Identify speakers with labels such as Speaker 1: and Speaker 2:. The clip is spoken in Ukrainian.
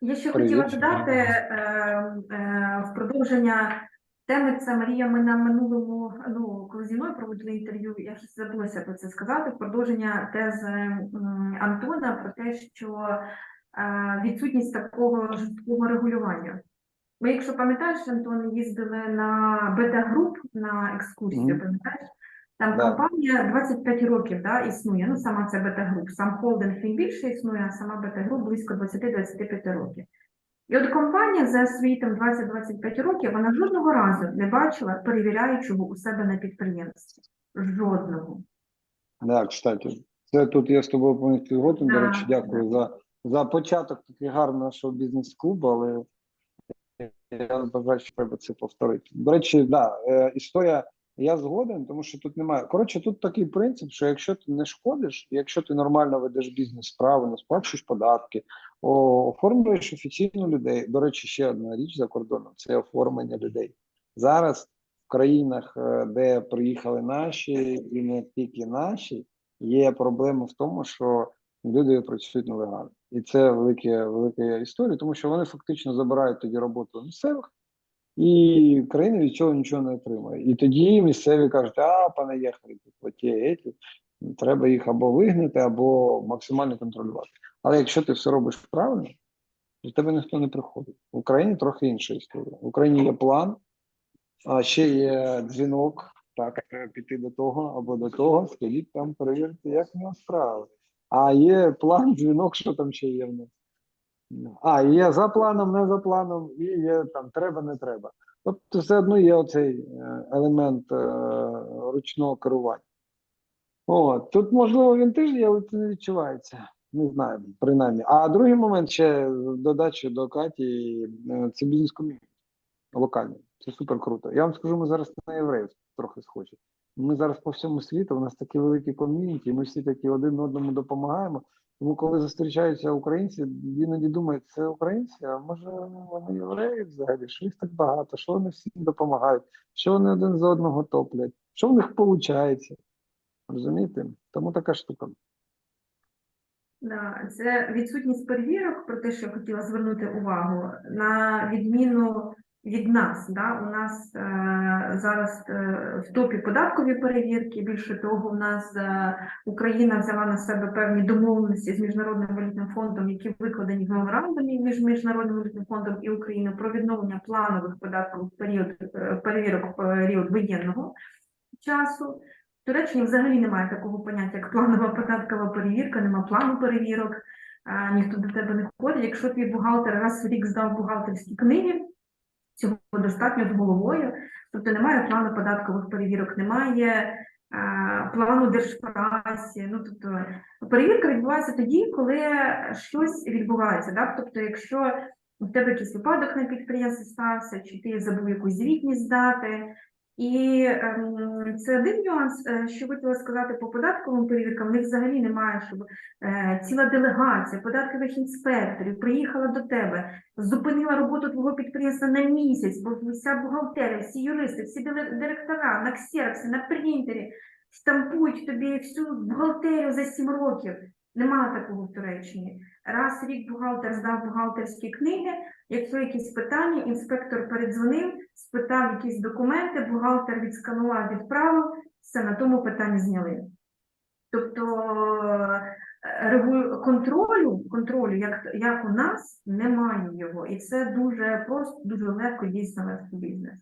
Speaker 1: Я ще
Speaker 2: Привіт.
Speaker 1: хотіла додати е, е, в продовження теми. Це Марія. Ми на минулому, ну коли зі мною проводили інтерв'ю, я щось забулася про це сказати. В продовження тези Антона про те, що е, відсутність такого жорсткого регулювання. Ми, якщо пам'ятаєш, Антон, їздили на бета-груп на екскурсію,
Speaker 2: Мгм.
Speaker 1: пам'ятаєш? Там
Speaker 2: Да.
Speaker 1: компанія 25 років да, існує, ну сама ця бета-груп. Сам холдинг він більше існує, а сама бета-груп близько 20-25 років. І от компанія за свої там 20-25 років вона жодного разу не бачила перевіряючого у себе на підприємстві. Жодного.
Speaker 2: Да, кстати, це тут я з тобою повністю згоден. До речі, дякую за, за початок такий гарний нашого бізнес-клубу, але я бажаю, що треба це повторити. До речі, да, е, історія, я згоден, тому що тут немає. Коротше, тут такий принцип, що якщо ти не шкодиш, якщо ти нормально ведеш бізнес правильно, сплачуєш податки, оформлюєш офіційно людей. До речі, ще одна річ за кордоном це оформлення людей. Зараз в країнах, е, де приїхали наші, і не тільки наші, є проблема в тому, що люди працюють нелегально. І це велике, велика історія, тому що вони фактично забирають тоді роботу місцевих, і країна від цього нічого не отримує. І тоді місцеві кажуть, а пане ті, еті, треба їх або вигнати, або максимально контролювати. Але якщо ти все робиш правильно, до тебе ніхто не приходить. В Україні трохи інша історія. В Україні є план, а ще є дзвінок. Так, піти до того або до того, сходіть там, перевірте, як в нього справи. А є план, дзвінок, що там ще є в нас. А, є за планом, не за планом, і є там треба, не треба. Тобто все одно є оцей е, елемент е, ручного керування. О, тут, можливо, він теж є, але це не відчувається. Не знаю, принаймні. А другий момент ще додачі до Каті е, це бізнес ком'юніті локальний. Це супер круто. Я вам скажу, ми зараз на євреїв трохи схожі. Ми зараз по всьому світу, у нас такі великі ком'юніті, ми всі такі один одному допомагаємо. Тому, коли зустрічаються українці, іноді думають, це українці, а може вони євреї взагалі, що їх так багато, що вони всім допомагають, що вони один за одного топлять, що в них виходить. Розумієте? Тому така штука.
Speaker 1: Це відсутність перевірок, про те, що я хотіла звернути увагу, на відміну від нас. Да? У нас е, зараз е, в топі податкові перевірки. Більше того, у нас е, Україна взяла на себе певні домовленості з міжнародним валютним фондом, які викладені в меморандумі між міжнародним валютним фондом і Україною про відновлення планових податкових період е, перевірок період воєнного часу. В Туреччині взагалі немає такого поняття, як планова податкова перевірка, нема плану перевірок, а, ніхто до тебе не ходить. Якщо твій бухгалтер раз в рік здав бухгалтерські книги, цього достатньо з головою, тобто немає плану податкових перевірок, немає а, плану держпраці. Ну, тобто, перевірка відбувається тоді, коли щось відбувається. Да? Тобто, якщо у тебе якийсь випадок на підприємстві стався, чи ти забув якусь звітність здати, і ем, це один нюанс, е, що хотіла сказати по податковим перевіркам. В них взагалі немає, щоб е, ціла делегація податкових інспекторів приїхала до тебе, зупинила роботу твого підприємства на місяць, бо вся бухгалтерія, всі юристи, всі директора на ксероксі, на принтері штампують тобі всю бухгалтерію за сім років. Немає такого в Туреччині. Раз рік бухгалтер здав бухгалтерські книги. Якщо якісь питання, інспектор передзвонив, спитав якісь документи, бухгалтер відсканував, відправив, все на тому питанні зняли. Тобто е, контролю, контролю як, як у нас, немає його. І це дуже просто, дуже легко дійсно вести бізнес.